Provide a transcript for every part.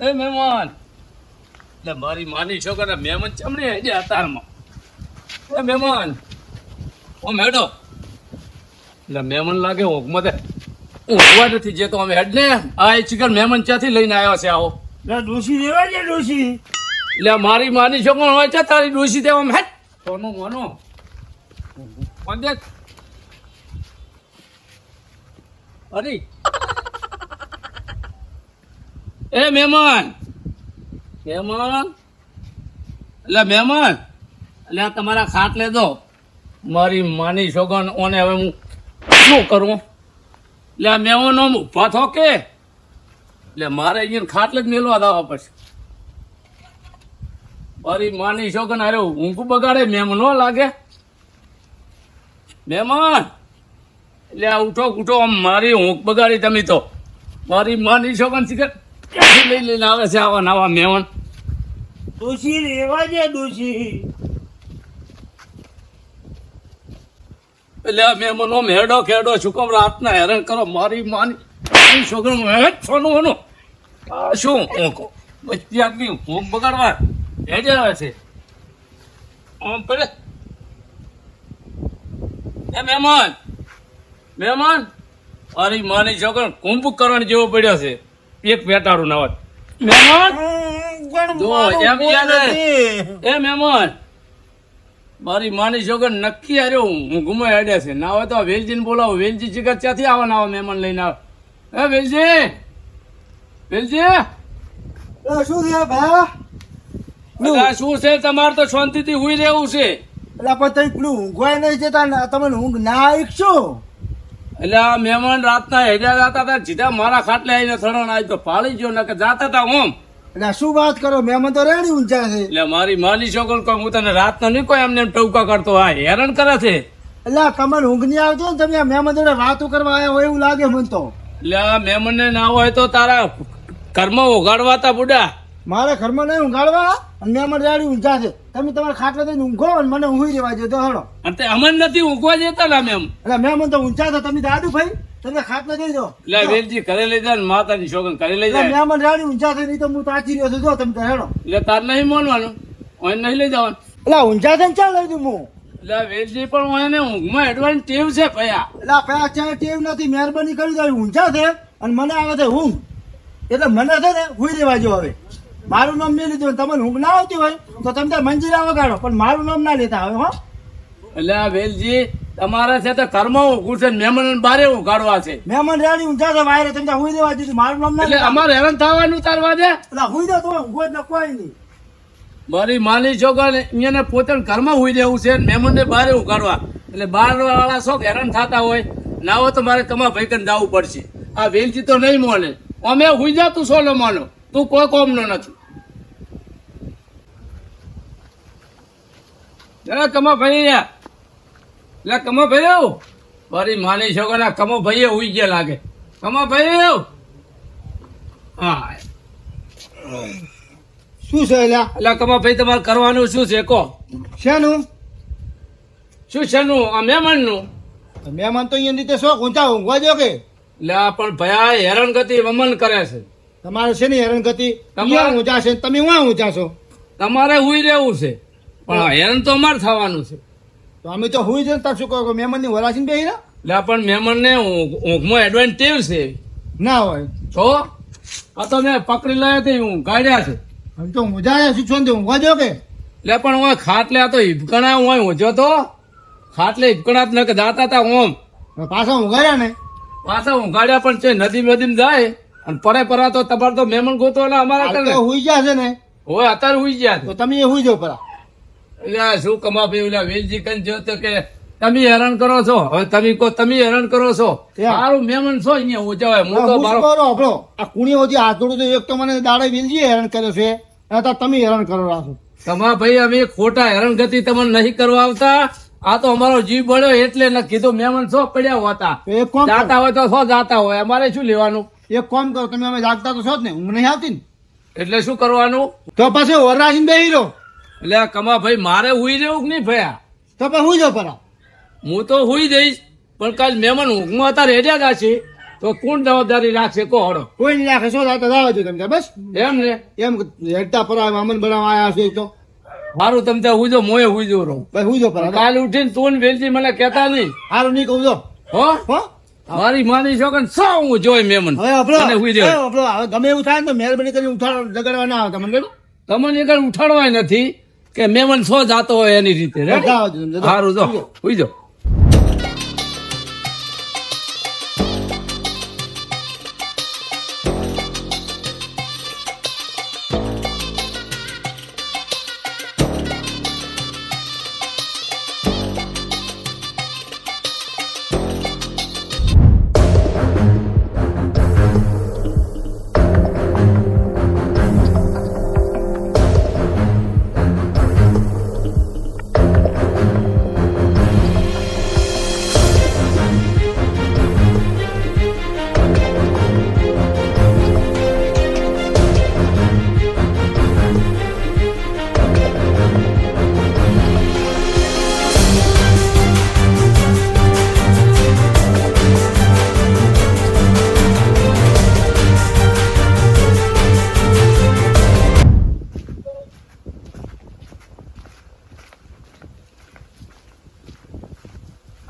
એ મહેમાન. એટલે મારી માની છોકરા મહેમાન ચમડી હેડે અતારમાં એ મહેમાન ઓ મેડો એટલે મહેમાન લાગે હુકમતે તે. ઊંઘવા નથી જતો અમે હેડ ને. આ ચિકન મહેમાન ક્યાંથી લઈને આવ્યો છે આવો? ડોસી દેવા છે ડોસી એટલે મારી માની છોકરો હોય છે તારી ડોસી દેવા હેડ. સોનું મોનો. દેખ અરે એ મહેમાન! મહેમાન! એટલે મહેમાન! એટલે આ તમારા ખાટ લેજો. મારી માની સોગન ઓને હવે હું શું કરું? એટલે મહેમાનો ઊભા થો કે એટલે મારે અહીંયા ખાટલે જ મેલવા દાવા પડશે. મારી માની સોગન અરે ઊંઘ બગાડે મેમ ન લાગે. મહેમાન! એટલે આ ઉઠો ઉઠો આમ મારી ઊંઘ બગાડી તમે તો. મારી માની સોગન શીખર ક્યાંથી આવે નવા મહેમાન ડોશી રેવા દે ડોશી એટલે આ મહેમાનો મેડો ખેડો શું કામ રાતના હેરાન કરો મારી માની છોકરો હેડ સોનું એનું આ આદમી ઊંઘ બગાડવા હેડે આવે છે આમ પડે એ મહેમાન મહેમાન મારી માની છોકરો કુંભ કરણ જેવો પડ્યો છે. એક પેટાડું નાવત મહેમાન? હે. એ મારી માની છોકર નક્કી હારે હું. ગુમાઈ હેડ્યા છે. ના હોય તો વેલજીને બોલાવો. વેલજી જગત ત્યાંથી આવા ના મહેમાન લઈને આવે. એ વેલજી? વેલજી? શું છે ભા? આ શું છે? તમારે તો શાંતિથી હુઈ રહેવું છે. એટલે પણ તઈ પેલું ઊંઘવાય નહીં જતા તમે તમને ઊંઘ ના આવી શું? એટલે આ મહેમાન રાતના હેડ્યા જતા હતા સીધા મારા ખાટલે આવીને થરણ આવી તો પાળી ગયો કે જાતા હતા ઓમ. એટલે શું વાત કરો? મહેમાન તો રેડી ઊંચા છે. એટલે મારી માની છોકરો કહું હું તને રાતના નહીં કોઈ એમને એમ ટવકા કરતો આ હેરાન કરે છે. એટલે આ તમને ઊંઘ નહીં આવતો ને તમે આ મહેમાન જોડે વાતો કરવા આવ્યા હોય એવું લાગે મને તો. એટલે આ મહેમાનને ના હોય તો તારા કર્મ ઉગાડવા તા બુડા. મારે ઘરમાં નહીં ઊંઘાડવા અને મહેમાન રેડી ઊંચા છે. તમે તમારા ખાટલા થઈને ઊંઘો અને મને ઊંઘી રહેવા દો તો હળો અને તે અમન નથી ઊંઘવા જતા ને મેમ એટલે મહેમાન તો ઊંચા છે તમે દાદુ ભાઈ તમે ખાટલા જઈ દો એટલે વેલજી ઘરે લઈ જાય ને માતાની છોકન ઘરે લઈ જાય. મહેમાન રેડી ઊંચા છે નહીં તો હું તાચી રહ્યો છું. જો તમે તો હેડો. એટલે તાર નહીં માનવાનું. ઓય નહીં લઈ જવાનું. એટલે ઊંચા છે ને ચાલ લઈ દઉં હું. એટલે વેલજી પણ ઓય એને ઊંઘમાં એડવાન્સ ટેવ છે પયા એટલે પયા પેલા ટેવ નથી મહેરબાની કરી દો ઊંચા છે અને મને આવે છે ઊંઘ. એટલે મને છે ને હુઈ રહેવા જો હવે. મારું નામ નહીં લીધું તમને ઊંઘ ના આવતી હોય તો તમે ત્યાં મંજીરા વગાડો પણ મારું નામ ના લેતા હવે હો. એટલે આ વેલજી તમારે છે તો ઘરમાં ઊંઘું છે મહેમાન બારે ઉગાડવા છે. મહેમાન રેડી ઊંચા છે વાયરે તમે હુઈ રહેવા દીધું મારું નામ ના એટલે અમારે હેરાન થવાનું તારવા દે એટલે હુઈ દો તો ઊંઘો એટલે કોઈ નહીં. મારી માની છોકર અહીંયા પોતે ઘરમાં હુઈ દેવું છે ને મહેમાનને બારે ઉગાડવા એટલે બાર વાળા શોખ હેરાન થતા હોય ના હોય તો મારે તમારા ભાઈ કન જવું પડશે. આ વેલજી તો નહીં મોને. અમે હુઈ જા તું સોલો માનો તું કોઈ કોમનો નથી. એ કમા ભાઈ એટલે કમા ભાઈ મારી માની છોકરા કમો ભાઈ ઉઈ ગયા લાગે. કમા ભાઈ હા શું છે એટલે કમા ભાઈ તમારે કરવાનું શું છે? કહો. શેનું? શું છે નું આ મહેમાનનું? મહેમાન તો અહીંયા રીતે શોખ ઊંચા ઊંઘવા જો કે? એટલે પણ ભયા હેરાન ગતિ વમન કરે છે. તમારે છે ને હેરાન ગતિ તમારે- ઊંચા છે તમે વાં ઊંચા છો. તમારે હુઈ રહેવું છે. પણ હેરાન તો અમારે થવાનું છે. તો અમે તો હુઈ જતા શું કહો મહેમાનની વરાસીને બેહી રહ્યા એટલે પણ મહેમાનને ઊંઘ- ઊંઘમાં એડવાન્ટેજ છે. ના હોય. છો? આ તો મેં પકડી લાયા તે હું ગાડ્યા છે. અમે તો ઊંઝા શું છો ને ઊંઘવા જો કે? એટલે પણ હું ખાટલે આ તો હિપકણા હું ઊંઝો તો ખાટલે હિપકણા ન કે દાતા તા ઓમ પાછા ઊંઘાડ્યા ને? પાછા ઊંઘાડ્યા પણ છે નદી નદીમાં જાય. અને પરે પરા તો તમારે તો મહેમાન ગોતો એટલે અમારા કરે હુઈ ગયા છે ને. હોય અત્યારે હુઈ ગયા તો તમે એ હુઈ જાઓ પરા. એટલે શું કમા ભાઈ ઓલા વેલજી કન જો તો કે તમે હેરાન કરો છો. હવે તમે કો તમે હેરાન કરો છો. મારું મહેમાન છો અહીંયા હોય. હું તો મારો આપણો? આ કુણીઓ જે હાથ જોડું તો એક તો મને દાડે વેલજી હેરાન કર્યો છે. અને તમે હેરાન કરો રાખો. તમા ભાઈ અમે ખોટા હેરાનગતિ તમને નહીં કરવા આવતા. આ તો અમારો જીવ બળ્યો એટલે કીધું મહેમાન છો પડ્યા હોતા. જાતા હોય તો સો જાતા હોય. અમારે શું લેવાનું? એક કોમ કરો તમે અમે જાગતા તો છો જ ને ઊંઘ નહીં આવતી ને. એટલે શું કરવાનું? તો પછી વરાસીને બેહી રહો. એટલે કમા ભાઈ મારે હુઈ જવું કે નહીં ભયા તો પછી હુઈ જાઓ પરા. હું તો હુઈ જઈશ પણ કાલ મહેમાન ઊંઘમાં હતા રેડ્યા ગયા છે તો કોણ જવાબદારી રાખશે? કો હડો. કોઈ નહીં રાખે શું તો જાવ છો તમે બસ. એમ ને? એમ હેડતા પરા મામન બનાવવા આવ્યા છે તો. મારું તમ ત્યાં હુજો મોએ હુજો રહું. ભાઈ હું જો પરા. કાલ ઉઠીને તું વેલજી મને કહેતા નહીં. સારું નહીં કહું જો હો? હો? મારી માની છોકર સૌ હું જોઈ મેમન. હવે આપણો અને હુઈ રહ્યો આપણો હવે ગમે એવું થાય ને તો મહેરબાની કરી ઉઠાડ જગાડવા ના આવે. તમને તમને એકવાર ઉઠાડવાય નથી કે મેમન સો જાતો હોય એની રીતે? જાઓ છો જાઓ. સારું જો હુઈ જો.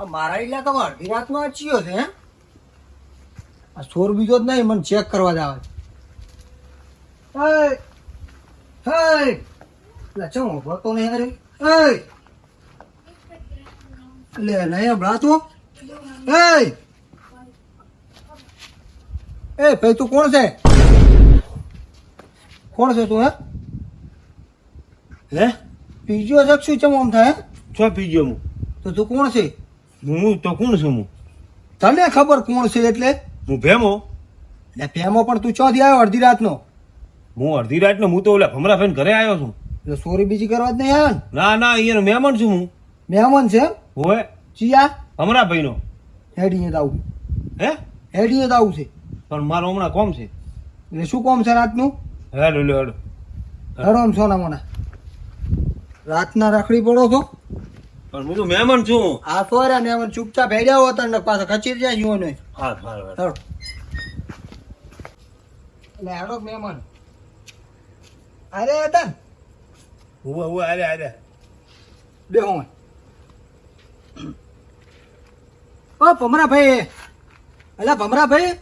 મારા ઇલાકામાં અડધી રાતમાં ચિયો છે? આ ચોર બીજો જ નહીં મને ચેક કરવા જ આવે છે. હે હે લે નહીં અરે? લે નહીં હંભળાતો હે એ ભાઈ તું કોણ છે? કોણ છે તું હે? હે? પીજો છે શું ચમ આમ થાય? છો પી હું? તો તું કોણ છે? હું તો કોણ છું હું? તને ખબર કોણ છે એટલે? હું ભેમો. એટલે ભેમો પણ તું ચોથી આવ્યો અડધી રાતનો. હું અડધી રાતનો હું તો ઓલા ભમરા ફેન ઘરે આવ્યો છું. એટલે સોરી બીજી કરવા જ નહીં આવ્યો ના? ના અહીંયાનો મહેમાન છું હું. મહેમાન છે? હોય. ચિયા? ભમરા ભાઈનો. હેડીએ જ આવું. હે? હેડીએ જ આવું છે. પણ મારો હમણાં કોમ છે. એટલે શું કોમ છે રાતનું? હેડો હેડો હેડો. સોના મોના રાતના રાખડી પડો છો. પણ હું તો મહેમાન છું. આ ફોરા મહેમાન ચૂપચાપ હેડ્યા હો તને પાછા ખચી જાય જીવો ને હા હા. હેડો એટલે મહેમાન. અરે તન. હુવે હુવે અરે અરે. બે હું ઓ ભમરા ભાઈ અલા ભમરા ભાઈ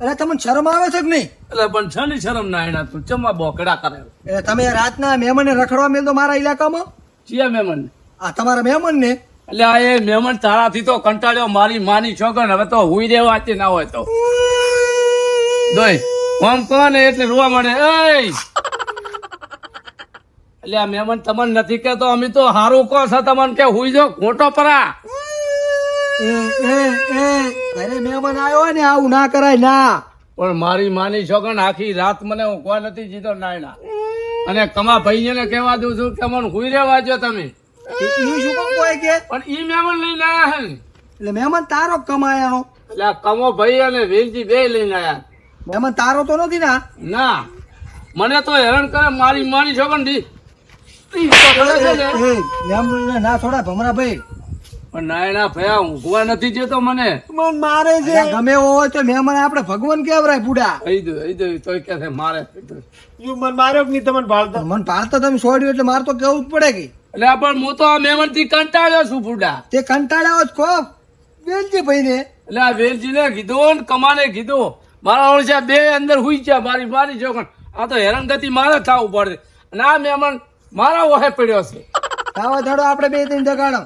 અરે તમને શરમ આવે છે કે નહીં? એટલે પણ છે ને શરમ ના એના તું ચમા બોકડા કરે. એટલે તમે રાતના મહેમાનને રખડવા મેલ તો મારા ઇલાકામાં? ચિયા મેમન આ તમારા મહેમાન ને એટલે આ એ મહેમાન તારાથી તો કંટાળ્યો મારી માની છોકર હવે તો હુઈ દેવા છે ના હોય તો. દોય કોમ કોને એટલે રોવા મળે એ એટલે આ મહેમાન તમને નથી કહેતો અમે તો હારું કહો છો તમને કે હુઈ જો ખોટો પરા. એ એ એ મહેમાન આવ્યો ને આવું ના કરાય ના. પણ મારી માની છોકર આખી રાત મને ઊંઘવા નથી જીતો નાયણા. અને કમા ભાઈને ને કહેવા દઉં છું કે મને હુઈ રહેવા જો તમે. ઈ શું કામ કોઈ કે? પણ ઈ મહેમાન લઈને આયા હે એટલે મહેમાન તારો કમાયાનો એટલે આ કમો ભાઈ અને વેલજી બે લઈને આયા. મહેમાન તારો તો નથી ના ના. મને તો હેરાન કરે મારી માની છોકર ને. થોડા ભમરા ભાઈ. પણ નાયણા ભયા ઊંઘવા નથી જતો મને. મન મારે છે. ગમે એવો હોય તો મહેમાન આપણે ભગવાન કેવરાય બુડા. કહી દો કહી દો તો કે મારે મન મને માર્યો નહીં તમને ભાળતો? મન ભાળતા તમે છોડ્યું એટલે મારે તો કેવું જ પડે કે. એટલે પણ હું તો આ મહેમાનથી કંટાળ્યો છું ફૂડા. તે કંટાળ્યો જ કો વેલજી ભાઈ ને એટલે આ વેલજીને કીધું ને કમાને કીધું મારા ઓળખ્યા બે અંદર હુઈ ગયા મારી મારી છોકર આ તો હેરાનગતિ મારે થવું પડે. અને આ મહેમાન મારા ઓહે પડ્યો છે. આવા ધડો આપણે બે ત્રણ જગાડો.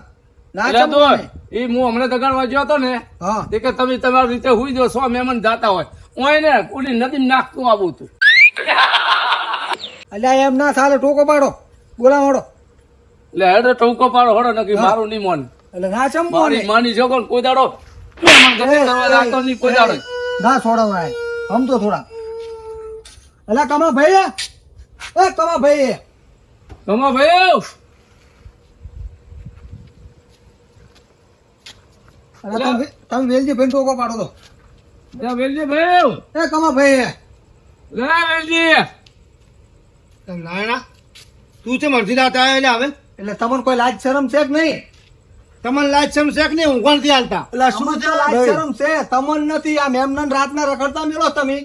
ના તો હું હમણાં દગાડવા ગયો હતો ને હા. તે કે તમે તમારી રીતે હુઈ જો સો મહેમાન જાતા હોય. હું ને ઓલી નદી નાખતું આવું તું એટલે એમ ના સારો ટોકો પાડો. બોલાવાડો એટલે હેડે ટોંકો પાડો હડો નકી મારું નહીં મોન. એટલે ના ચંપો મારી માની છોકર કોઈ દાડો મહેમાન ગતિ કરવા રાખતો નહીં કોઈ દાડો ના છોડવાય આમ તો થોડા. એટલે કમા ભાઈ એ કમા ભાઈ કમા ભાઈ અલા તમે તમે વેલજી ભાઈ ટોકો પાડો તો. લે વેલજી ભાઈ એ કમા ભાઈ લે વેલજી. નાયણા તું છે મરજી દાતા એટલે હવે એટલે તમને કોઈ લાજ શરમ છે કે નહીં? તમને લાજ શરમ છે કે નહીં? ઊંઘવા નથી હાલતા. એટલે શું છે? લાજ શરમ છે? તમને નથી. આ મેમને રાતના રખડતા મેળો તમે.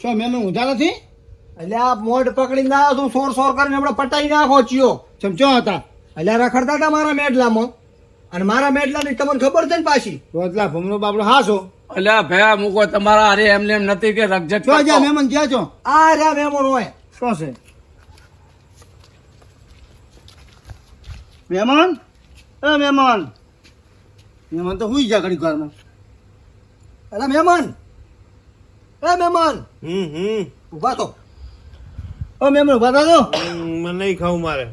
છો મેમ ઊંધા નથી? એટલે આ મોઢ પકડીને ના તું સોર સોર કરીને હમણાં પટાઈ નાખો ચિયો. ચમચો હતા? એટલે રખડતા હતા મારા મેડલામાં અને મારા મેડલાની તમને ખબર છે ને પાછી? રોજલા ભમરો બાપડો હા છો? અલ્યા ભયા મૂકો તમારા અરે એમને એમ નથી કે છો જ્યાં ક્યાં છો? આ રહ્યા મેમન હોય. શું છે? મહેમાન? એ મહેમાન. મહેમાન તો હુઈ જા ઘડી ઘરમાં અરે મહેમાન! એ મહેમાન! હમ હમ. ઊભા તો. ઓ મહેમાન ઊભા થા તો મને નહીં ખાવું મારે.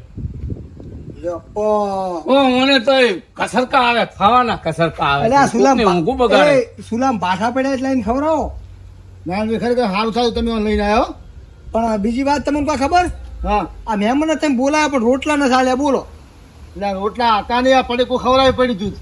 મને તો કસરકા આવે ખાવાના કસરકા આવે સુલામ સુલામ પાછા પડ્યા એટલે એને ખવડાવો ના ખરેખર સારું થયું તમે લઈને આવ્યો પણ બીજી વાત તમને કોઈ ખબર? હા. આ મહેમાન તમે બોલાયા પણ રોટલા ના ચાલ્યા બોલો. એટલે રોટલા હતા ને આ પડે કોઈ ખવડાવી પડી તું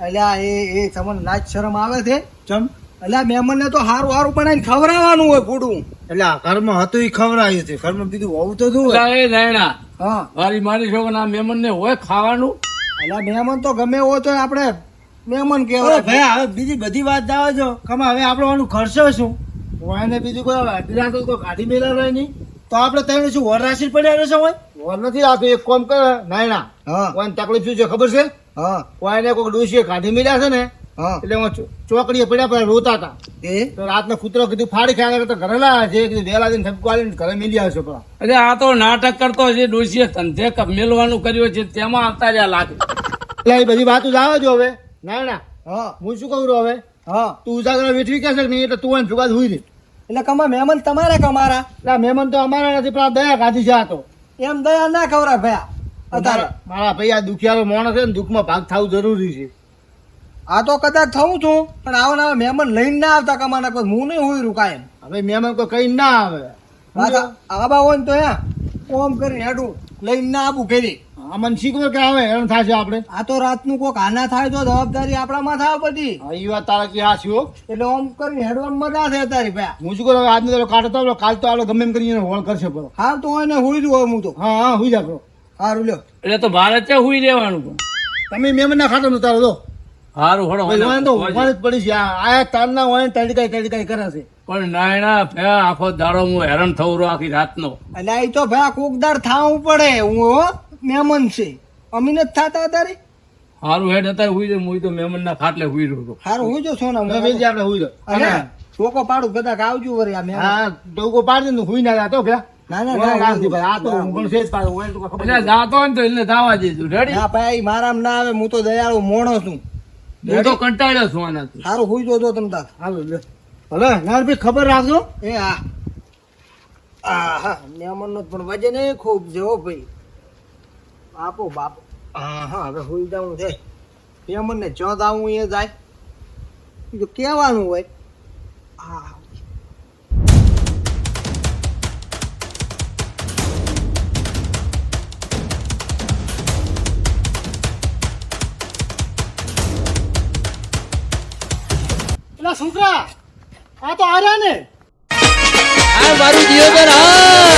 એટલે એ એ તમને લાજ શરમ આવે છે? ચમ? એટલે આ મહેમાનને તો હારું હારું બનાવીને ખવડાવવાનું હોય ફૂડું એટલે આ ઘરમાં હતું એ ખવડાયું છે. ઘરમાં બીજું હોવું તો શું અલ્યા એ નાયણા હા. મારી મારી મહેમાન ને હોય ખાવાનું? એટલે મહેમાન તો ગમે હોય તો આપણે મહેમાન કહેવાય. ભાઈ હવે બીજી બધી વાત જાવ છો. કમા હવે આપણે આનું ખર્ચો શું? વાયને બીજું કોઈ અઢીલા તો કોઈ કાઢી મેલા રહે નહીં તો આપણે તને શું વરરાશી પડ્યા રહેશે હોય? વર નથી આવતું એક કોમ કરે નાયણા. હા. વાયને તકલીફ શું છે ખબર છે? હા. વાયને કોઈક ડોશીએ કાઢી મેલ્યા છે ને હા. એટલે હું ચોકડીએ પડ્યા પડ્યા રોતા હતા. એ? તો રાતનો કૂતરો કીધું ફાડી ખાયા તો ઘરે લાયા છે. કીધું વેલા દિન ઠપકો આવીને ઘરે મેલી આવશે પેલા અરે આ તો નાટક કરતો છે ડોસીએ ધંધે ક- મેલવાનું કર્યું છે તેમાં આવતા રહ્યા લાગે. એટલે એ બધી વાતો જાવ જો હવે. નાયણા હા. હું શું કહું હવે? હા. તું ઉજાગર વેઠવી કહેશે છે કે નહીં? એટલે તું એને ભેગા હુઈ રે. એટલે કમા મહેમાન તમારા કમારા. એટલે મહેમાન તો અમારા નથી પણ દયા કાઢી છે આ તો. એમ દયા ના ખવરા ભયા અત્યારે. મારા ભાઈ આ દુખિયારો માણસ છે ને દુઃખમાં ભાગ થવું જરૂરી છે. આ તો કદાચ થવું છું પણ આવા નવા મહેમાન લઈને ના આવતા કમાના કોઈ હું નહીં હોય રૂ કાયમ. હવે મહેમાન કોઈ કઈ ના આવે. આવા હોય ને તો એમ ઓમ કરીને હેડું લઈને ના આવું કરી આ મને શીખવો કે આવે? હેરાન થશે આપણે. આ તો રાતનું કોક આના થાય તો જવાબદારી આપણા માં થાય બધી એ વાત તારા કે આ છો એટલે ઓમ કરીને હેડવામાં મજા છે તારી ભાઈ હું શું કરું આજનો તારો કાઢતો આવડો કાલ તો આવડો ગમે એમ કરીને હોળ કરશે બરો હા તો એને હુઈ રહ્યો હું તો. હા હા હુઈ જા સારું લ્યો. એટલે તો ભારત છે હુઈ રહેવાનું તમે મેમન ના ખાતો તારો તો હારું હળો વાંધો ઉભાણ જ પડી છે. આ તારના હોય ને તડકાઈ તડકાઈ કરે છે. પણ નાયણા ભયા આખો દાડો હું હેરાન થવું આખી આખી રાતનો. એટલે એ તો ભયા કોકદાર થાવું પડે હું હો. મહેમાન છે. અમીન જ થાતા તારે હારું હેડ અત્યારે હુઈ જાય હું તો મહેમાન ના ખાટલે હુઈ રહ્યો હતો હારું હુઈ જો સોના વેજી આપણે હુઈ અને ટોકો પાડું કદાચ આવજો વરે આ મહેમાન. હા ટોકો પાડજે ને હુઈ ના જાતો કે? ના ના ના આ તો ઊંઘણ જ પાડો હોય તો ખબર જાતો ને તો એને દાવા દીધું રેડી ના ભાઈ મારામ ના આવે હું તો દયાળુ મોણો છું. હું તો કંટાળ્યો છું આનાથી સારું હુઈ જોજો તમ તાર. હાલો લે. ભલે નાર ભાઈ ખબર રાખજો. એ હા મહેમાન નો પણ વજન એ ખૂબ છે હો ભાઈ. બાપો બાપો. હા. હા હવે હુઈ જવું છે. મહેમાન ને જો આવું એ જાય. જો કહેવાનું હોય. હા. છોકરા આ તો આર્યા ને. આ મારું દિયોદર હા.